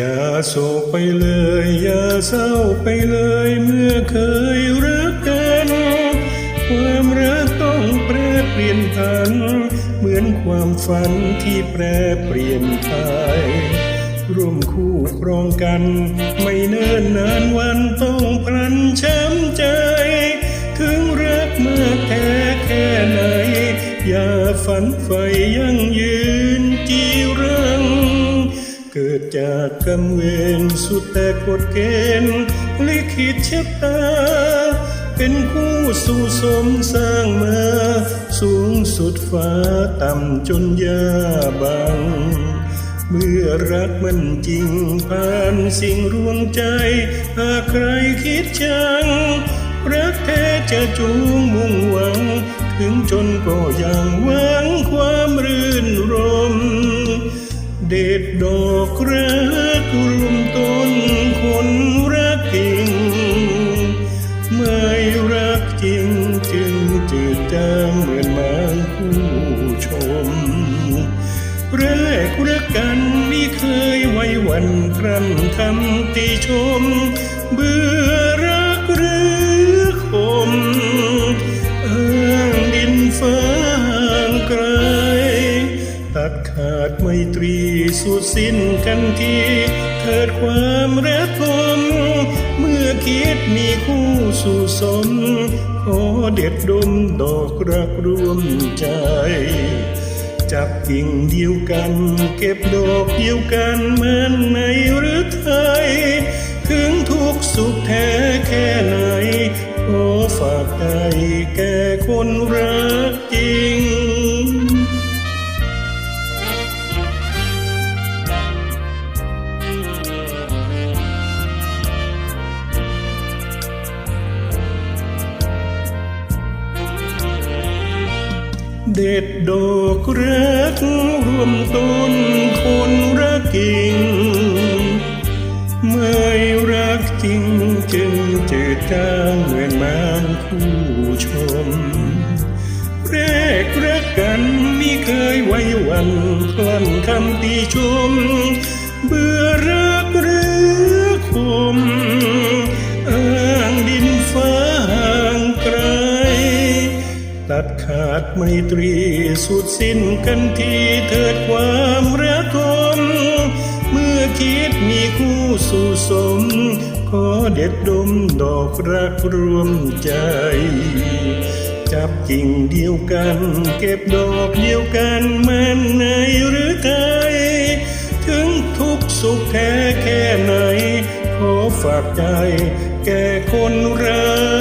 อย่าโศกไปเลย อย่าเศร้าไปเลยเมื่อเคยรักกัน ความรักต้องแปรเปลี่ยนผัน เหมือนความฝันที่แปรเปลี่ยนทายร่วมคู่ครองกัน ไม่เนิ่นนานวันต้องพลันช้ำใจ ถึงรักมากแท้แค่ไหน อย่าฝันใฝ่ยั่งยืนจีรัง เกิดจากกรรมเวรสุดแต่กฎเกณฑ์ลิขิตชะตา เป็นคู่สู่สมสร้างมา สูงสุดฟ้าต่ำจนยาบัง เมื่อรักมันจริงผ่านสิ่งรวงใจ หากใครคิดจัง รักแท้จะจูงมุ่งหวัง ถึงจนก็ยังหวังความรื่นรม เด็ดดอกรักรวมต้นคนรักจริง ไม่รักจริงจึงจืดจางเหมือนมางผู้ชมแรกรักกันไม่เคยไว้วันพรำคำติชมเบื่อ ขาดไมตรีสุดสิ้นกันทีเถิดความรักผมเมื่อคิดมีคู่สู่สม ขอเด็ดดมดอกรักรวมใจ จับกิ่งเดียวกัน เก็บดอกเดียวกันเหมือนในหรือไทยถึงทุกสุขแท้แค่ไหนขอฝากใจแก่คนรักจริง เด็ดดอกรักรวมต้นคนรักจริงไม่รักจริงจึงจืดจางเหมือนมางคู่ชมแรกรักกันไม่เคยไว้วันพลันคำตีชม ขาดไมตรีสุดสิ้นกันทีเถิดความรักคมเมื่อคิดมีคู่สู่สม ขอเด็ดดมดอกรักรวมใจ จับกิ่งเดียวกัน เก็บดอกเดียวกันมันในหรือไทยถึงทุกสุขแท้แค่ไหน ขอฝากใจแก่คนรัก